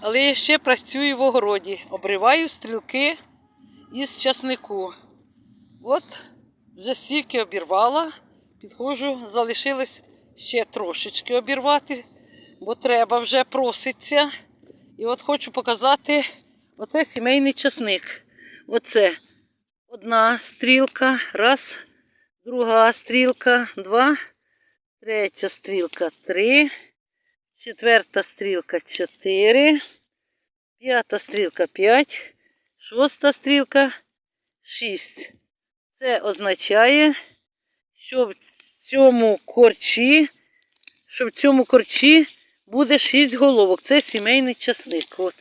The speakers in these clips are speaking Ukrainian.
але я ще працюю в огороді. Обриваю стрілки із часнику. От вже стільки обірвала, підходжу, залишилось ще трошечки обірвати, бо треба вже проситься. І от хочу показати оце сімейний часник. Оце одна стрілка, раз, друга стрілка, два, третя стрілка, три. Четверта стрілка 4, п'ята стрілка 5, шоста стрілка 6. Це означає, що в цьому корчі, що в цьому корчі буде 6 головок. Це сімейний часник. От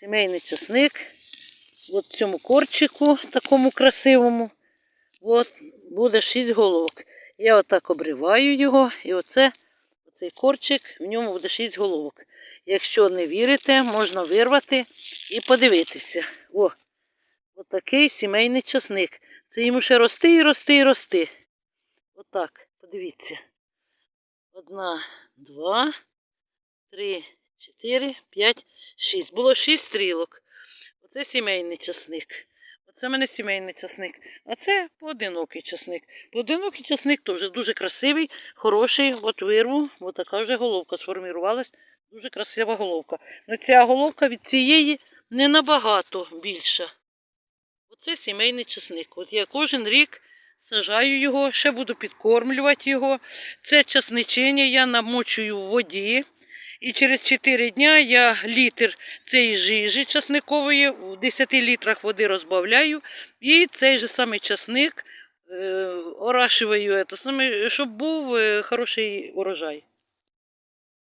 сімейний часник. От в цьому корчику, такому красивому, от буде 6 головок. Я отак обриваю його, і оце цей корчик, в ньому буде 6 головок. Якщо не вірите, можна вирвати і подивитися. О, отакий сімейний часник. Це йому ще рости і рости і рости. Отак, подивіться. Одна, два, три, чотири, п'ять, шість. Було шість стрілок. Оце сімейний часник. Оце в мене сімейний часник. А це поодинокий часник. Поодинокий часник то вже дуже красивий, хороший. От вирву, от така вже головка сформувалась. Дуже красива головка. Ну ця головка від цієї не набагато більша. Оце сімейний часник. От я кожен рік сажаю його, ще буду підкормлювати його. Це часничення я намочую в воді. І через 4 дня я літр цієї жижі часникової в 10 літрах води розбавляю. І цей же самий часник е, орашиваю, саме, щоб був е, хороший урожай.